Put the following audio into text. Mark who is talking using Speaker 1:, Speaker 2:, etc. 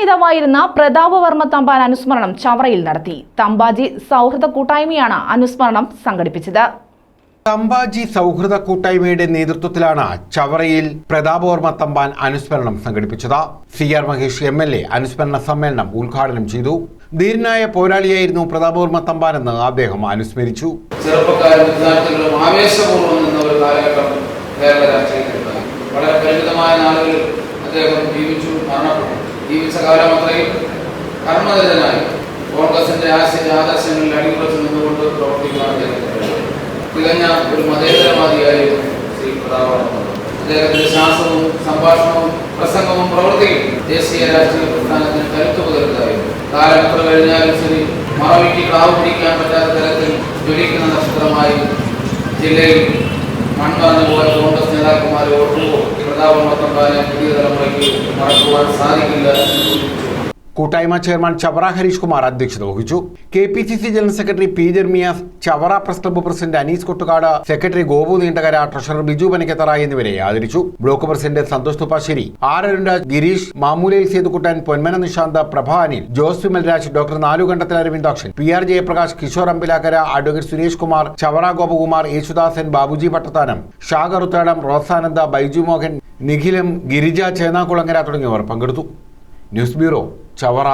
Speaker 1: നേതാവായിരുന്ന പ്രതാപ വർമ്മ തമ്പാൻ അനുസ്മരണം ചവറയിൽ നടത്തി. തമ്പാജി സൗഹൃദ കൂട്ടായ്മയാണ് അനുസ്മരണം സംഘടിപ്പിച്ചത്.
Speaker 2: തമ്പാജി സൗഹൃദ കൂട്ടായ്മയുടെ നേതൃത്വത്തിലാണ് ചവറയിൽ പ്രതാപവർമ്മ തമ്പാൻ അനുസ്മരണം സംഘടിപ്പിച്ചത്. C R Mahesh M L A അനുസ്മരണ സമ്മേളനം ഉദ്ഘാടനം ചെയ്തു. ധീരനായ പോരാളിയായിരുന്നു പ്രതാപവർമ്മ തമ്പാൻ എന്ന് അദ്ദേഹം അനുസ്മരിച്ചു.
Speaker 3: ചെറുപ്പക്കാരും വിദ്യാർത്ഥികളും ആവേശപൂർവം നിന്ന ഒരു കാലഘട്ടം കേരള രാഷ്ട്രീയത്തിലുണ്ടായി. വളരെ പരിമിതമായ നാളുകളിൽ അദ്ദേഹം ജീവിച്ചു മരണപ്പെട്ടു. ജീവിച്ച കാലം അത്രയും കർമ്മനിരതനായി കോൺഗ്രസിന്റെ ആശയ ആദർശങ്ങളിൽ അടിമുറച്ച് നിന്നുകൊണ്ട് പ്രവർത്തിക്കുകയാണ് തികഞ്ഞ ഒരു മതേതരവാദിയായിരുന്നു ശ്രീ പ്രതാപവർമ്മ അദ്ദേഹത്തിന്റെ ശാസ്ത്രവും സംഭാഷണവും പ്രസംഗവും പ്രവർത്തിക്കും ദേശീയ രാഷ്ട്രീയ പ്രസ്ഥാനത്തിന് കരുത്തു പകരുന്നതായിരുന്നു കാലം എത്ര കഴിഞ്ഞാലും ശരി മറവിക്ക് ക്ലാവ് പിടിക്കാൻ പറ്റാത്ത തരത്തിൽ ജ്വലിക്കുന്ന നക്ഷത്രമായി ജില്ലയിൽ പോയ കോൺഗ്രസ് നേതാക്കന്മാരെ ഓർക്കുമ്പോൾ പ്രതാപവർമ്മ തമ്പാനെ പുതിയ തലമുറയ്ക്ക് മറക്കുവാൻ സാധിക്കില്ല.
Speaker 2: കൂട്ടായ്മ ചെയർമാൻ ചവറ ഹരീഷ് കുമാർ അധ്യക്ഷത വഹിച്ചു. K P C C general secretary P Jermias Chavara press club president Anees Kottukad secretary Gopu Neendakara treasurer Biju Panikkathara എന്നിവരെ ആദരിച്ചു. Block president Santhosh Thuppassery R Arunraj Gireesh Mamoolayil Sethukuttan Ponmana Nishanth Prabha Anil Jose Vimalraj doctor Nalukandathil Aravindakshan P R Jayaprakash Kishore Ambilakkara advocate Suresh Kumar Chavara Gopakumar Yesudasan Babuji Pattathanam ഷാഗറുത്താടം Rosananda Baiju Mohan Nikhilam Girija Chenakulangara തുടങ്ങിയവർ പങ്കെടുത്തു. News bureau Chavara